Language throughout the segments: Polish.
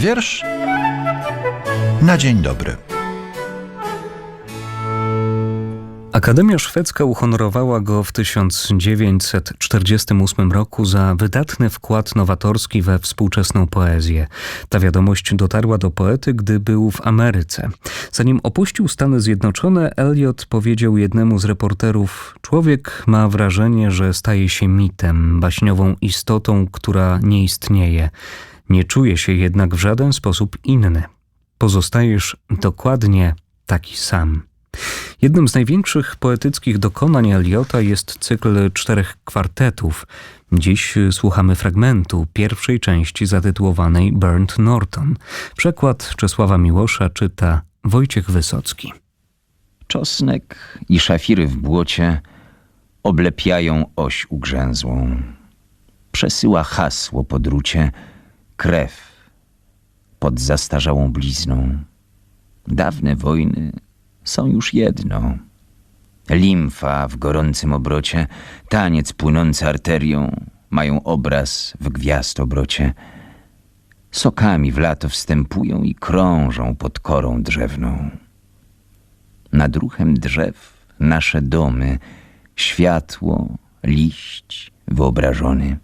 Wiersz na dzień dobry. Akademia Szwedzka uhonorowała go w 1948 roku za wydatny wkład nowatorski we współczesną poezję. Ta wiadomość dotarła do poety, gdy był w Ameryce. Zanim opuścił Stany Zjednoczone, Eliot powiedział jednemu z reporterów: Człowiek ma wrażenie, że staje się mitem, baśniową istotą, która nie istnieje. Nie czuje się jednak w żaden sposób inny. Pozostajesz dokładnie taki sam. Jednym z największych poetyckich dokonań Eliota jest cykl czterech kwartetów. Dziś słuchamy fragmentu pierwszej części zatytułowanej Burnt Norton. Przekład Czesława Miłosza czyta Wojciech Wysocki. Czosnek i szafiry w błocie oblepiają oś ugrzęzłą. Przesyła hasło po drucie krew pod zastarzałą blizną. Dawne wojny są już jedno. Limfa w gorącym obrocie, taniec płynący arterią, mają obraz w gwiazd obrocie. Sokami w lato wstępują i krążą pod korą drzewną. Nad ruchem drzew nasze domy, światło, liść wyobrażony.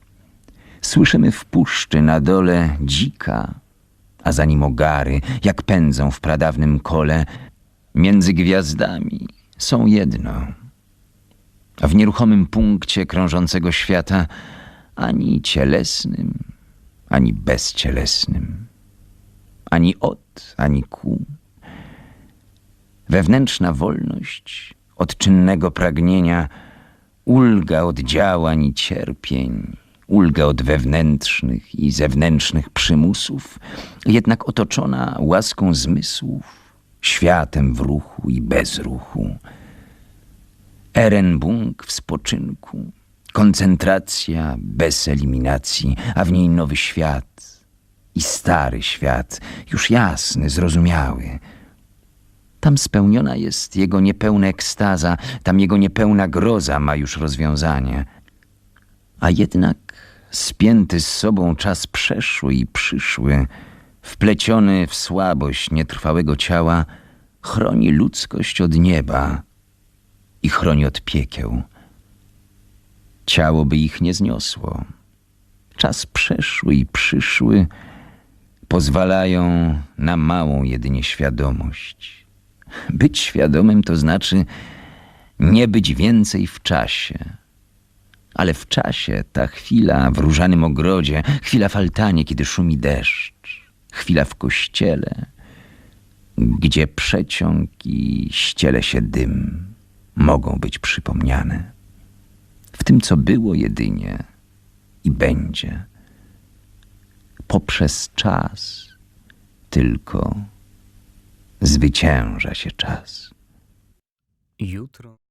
Słyszymy w puszczy na dole dzika, a za nim ogary, jak pędzą w pradawnym kole, między gwiazdami są jedno. A w nieruchomym punkcie krążącego świata ani cielesnym, ani bezcielesnym, ani od, ani ku. Wewnętrzna wolność od czynnego pragnienia, ulga od działań i cierpień, ulga od wewnętrznych i zewnętrznych przymusów, jednak otoczona łaską zmysłów, światem w ruchu i bez ruchu. Erenbung w spoczynku, koncentracja bez eliminacji, a w niej nowy świat i stary świat, już jasny, zrozumiały. Tam spełniona jest jego niepełna ekstaza, tam jego niepełna groza ma już rozwiązanie. A jednak spięty z sobą czas przeszły i przyszły, wpleciony w słabość nietrwałego ciała, chroni ludzkość od nieba i chroni od piekieł. Ciało by ich nie zniosło. Czas przeszły i przyszły pozwalają na małą jedynie świadomość. Być świadomym to znaczy nie być więcej w czasie. Ale w czasie ta chwila w różanym ogrodzie, chwila w altanie, kiedy szumi deszcz, chwila w kościele, gdzie przeciąg i ściele się dym mogą być przypomniane. W tym, co było jedynie i będzie, poprzez czas tylko zwycięża się czas. Jutro.